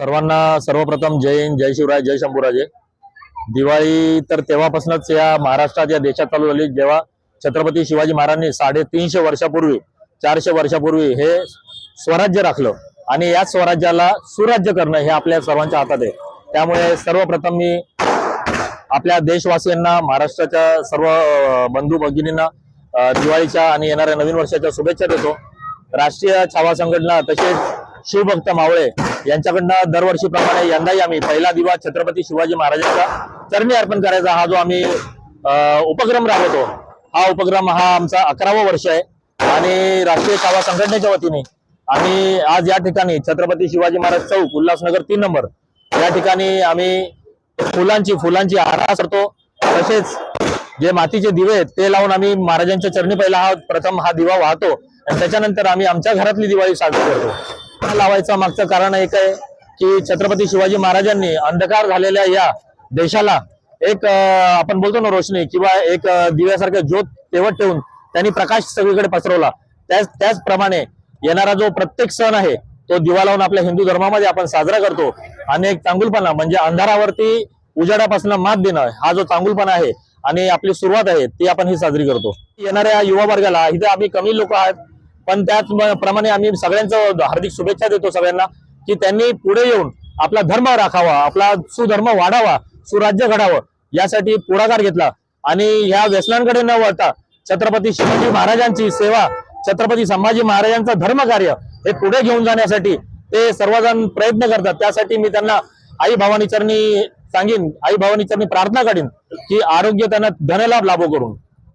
सर्वांना सर्वप्रथम जय हिंद जय शिवराय जय शंभूराजे. दिवाळी तर तेव्हापासूनच या महाराष्ट्रात या देशात चालू झाली. जेव्हा छत्रपती शिवाजी महाराजांनी साडेतीनशे वर्षापूर्वी चारशे वर्षापूर्वी हे स्वराज्य राखलं आणि याच स्वराज्याला सुराज्य करणं हे आपल्या सर्वांच्या हातात आहे. त्यामुळे सर्वप्रथम मी आपल्या देशवासियांना महाराष्ट्राच्या सर्व बंधू भगिनींना दिवाळीच्या आणि येणाऱ्या नवीन वर्षाच्या शुभेच्छा देतो. राष्ट्रीय छावा संघटना तसेच शिवभक्त मावळे यांच्याकडनं दरवर्षीप्रमाणे यंदाही आम्ही पहिला दिवा छत्रपती शिवाजी महाराजांचा चरणी अर्पण करायचा. हा जो आम्ही उपक्रम राबवतो हा उपक्रम हा आमचा अकरावा वर्ष आहे. आणि राष्ट्रीय छावा संघटनेच्या वतीने आम्ही आज या ठिकाणी छत्रपती शिवाजी महाराज चौक उल्हासनगर तीन नंबर या ठिकाणी आम्ही फुलांची फुलांची आरास करतो. तसेच जे मातीचे दिवे आहेत ते लावून आम्ही महाराजांच्या चरणी पहिला हा प्रथम हा दिवा वाहतो. आणि त्याच्यानंतर आम्ही आमच्या घरातली दिवाळी साजरी करतो. लावायचा मागचं कारण एक आहे की छत्रपती शिवाजी महाराजांनी अंधकार झालेल्या या देशाला एक आपण बोलतो ना रोशनी किंवा एक दिव्यासारखं ज्योत तेवट ठेवून त्यांनी प्रकाश सगळीकडे पसरवला. त्याच त्याचप्रमाणे येणारा जो प्रत्येक सण आहे तो दिवा लावून आपल्या हिंदू धर्मामध्ये आपण साजरा करतो. आणि एक चांगुलपणा म्हणजे अंधारावरती उजाडापासून मात देणं हा जो चांगुलपणा आहे आणि आपली सुरुवात आहे ती आपण ही साजरी करतो. येणाऱ्या युवा वर्गाला इथे आम्ही कमी लोक आहेत पण त्याचप्रमाणे आम्ही सगळ्यांचं हार्दिक शुभेच्छा देतो सगळ्यांना की त्यांनी पुढे येऊन आपला धर्म राखावा आपला सुधर्म वाढावा सुराज्य घडावं यासाठी पुढाकार घेतला. आणि ह्या व्यसनांकडे न वळता छत्रपती शिवाजी महाराजांची सेवा छत्रपती संभाजी महाराजांचं धर्मकार्य हे पुढे घेऊन जाण्यासाठी ते सर्वजण प्रयत्न करतात. त्यासाठी मी त्यांना आई भवानी चरणी सांगेन आई भवानी चरणी प्रार्थना करीन की आरोग्य त्यांना धनलाभ लाभो करून.